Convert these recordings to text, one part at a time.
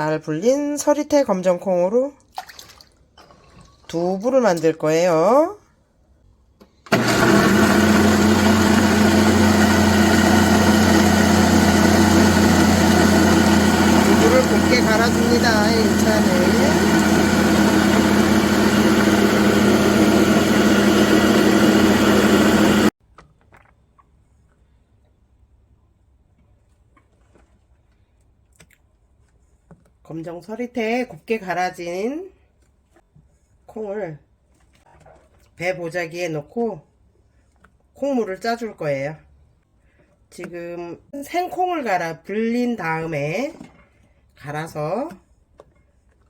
잘 불린 서리태 검정콩으로 두부를 만들 거예요. 두부를 곱게 갈아줍니다. 1차는. 검정 서리태에 곱게 갈아진 콩을 배 보자기에 넣고 콩물을 짜줄 거예요. 지금 생콩을 갈아 불린 다음에 갈아서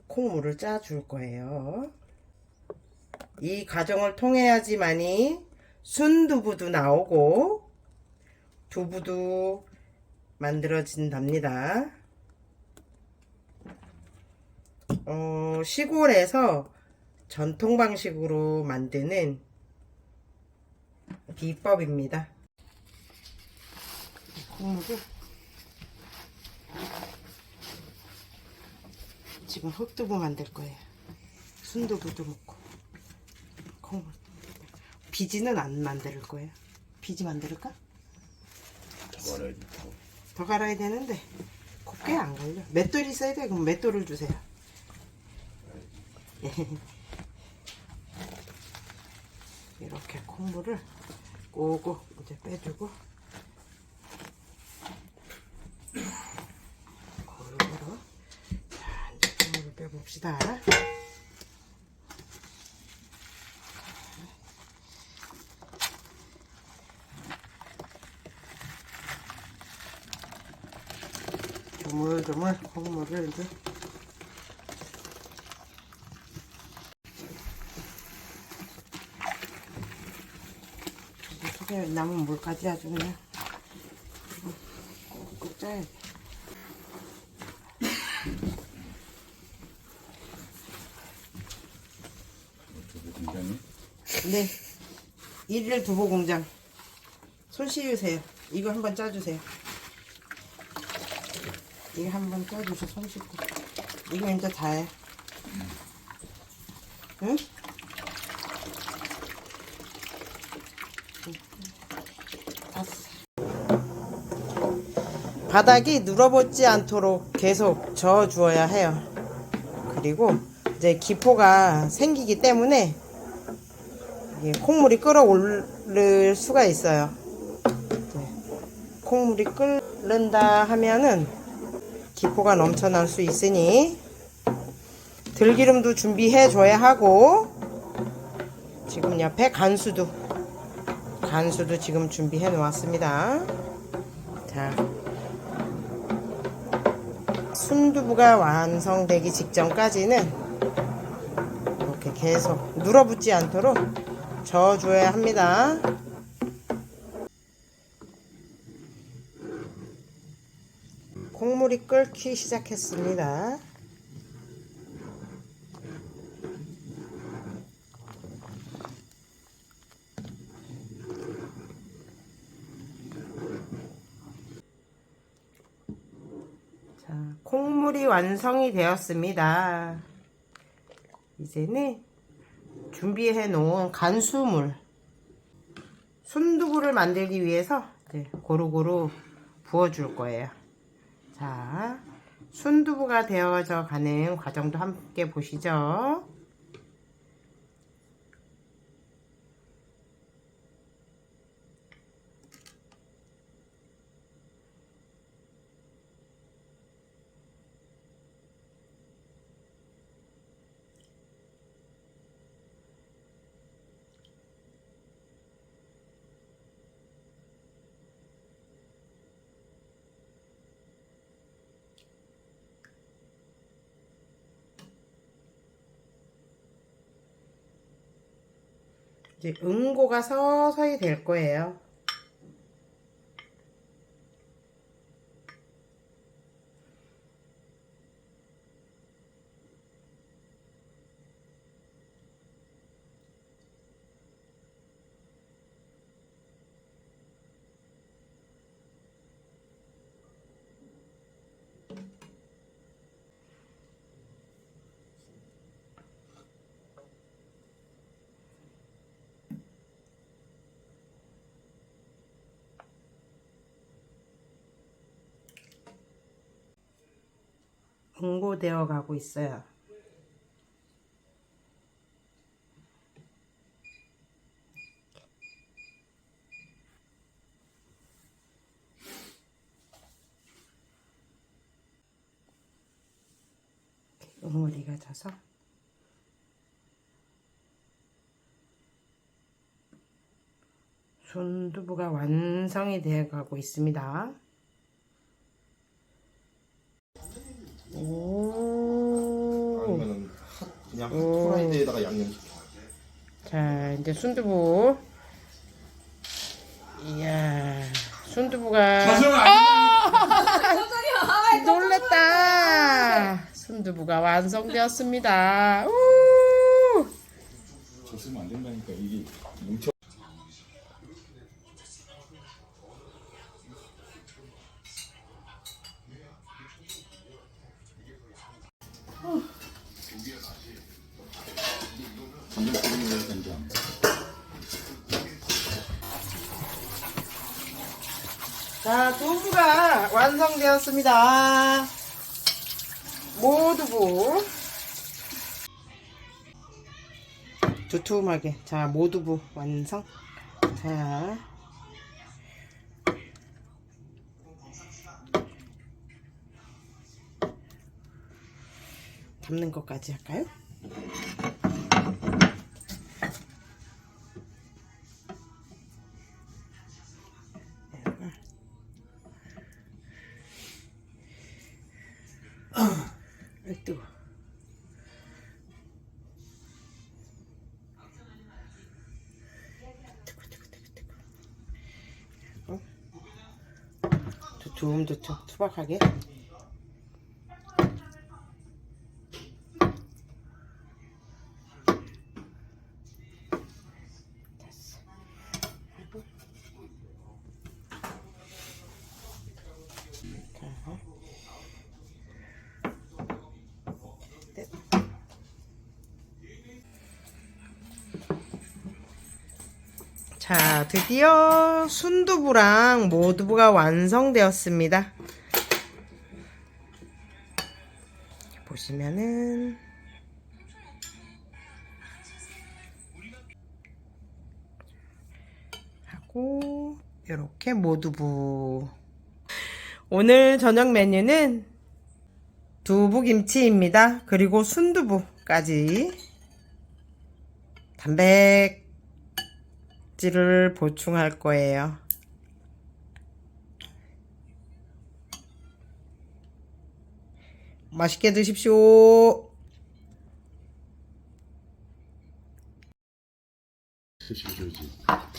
콩물을 짜줄 거예요. 이 과정을 통해야지만이 순두부도 나오고 두부도 만들어진답니다. 어, 시골에서 전통 방식으로 만드는 비법입니다. 콩물을 지금 흑두부 만들 거예요. 순두부도 먹고 콩물 비지는 안 만들 거예요. 비지 만들까? 더 갈아야 되는데 곱게 안 갈려. 맷돌 있어야 돼. 그럼 맷돌을 주세요. 이렇게 콩물을 꼬고 이제 빼주고 고루고루 자 이제 콩물을 빼봅시다. 조물조물 콩물을 이제 속에 남은 물까지 아주 그냥 꾹꾹 짜야 돼. 네. 일일 두부 공장. 손 씻으세요. 이거 한번 짜주세요. 이거 한번 짜주세요. 손 씻고. 이거 이제 다해. 응? 땄어. 바닥이 눌어붙지 않도록 계속 저어 주어야 해요. 그리고 이제 기포가 생기기 때문에 콩물이 끓어오를 수가 있어요. 콩물이 끓는다 하면은 기포가 넘쳐날 수 있으니 들기름도 준비해 줘야 하고 지금 옆에 간수도 간수도 지금 준비해 놓았습니다. 자, 순두부가 완성되기 직전까지는 이렇게 계속 눌어붙지 않도록 저어줘야 합니다. 콩물이 끓기 시작했습니다. 콩물이 완성이 되었습니다. 이제는 준비해 놓은 간수물 순두부를 만들기 위해서 이제 고루고루 부어줄 거예요. 자, 순두부가 되어져 가는 과정도 함께 보시죠. 이제 응고가 서서히 될 거예요. 응고되어 가고 있어요. 응어리가 져서 순두부가 완성이 되어 가고 있습니다. 오. 아니면은 핫- 그냥 오. 핫프라이드에다가 양념시켜. 자, 이제 순두부. 이야, 순두부가. 놀랬다. 순두부가 완성되었습니다. 우! 졌으면 안 된다니까 이게 뭉쳐. 자, 두부가 완성되었습니다. 모두부. 두툼하게. 자, 모두부 완성. 자. 담는 것까지 할까요? 아이, 뜨거. 뜨거, 뜨거, 뜨거, 뜨거. 어? 두툼, 두툼, 투박하게. 자, 드디어 순두부랑 모두부가 완성되었습니다. 보시면은 하고 이렇게 모두부 오늘 저녁 메뉴는 두부김치입니다. 그리고 순두부까지 단백 질을 보충할 거예요. 맛있게 드십시오. 줘야지.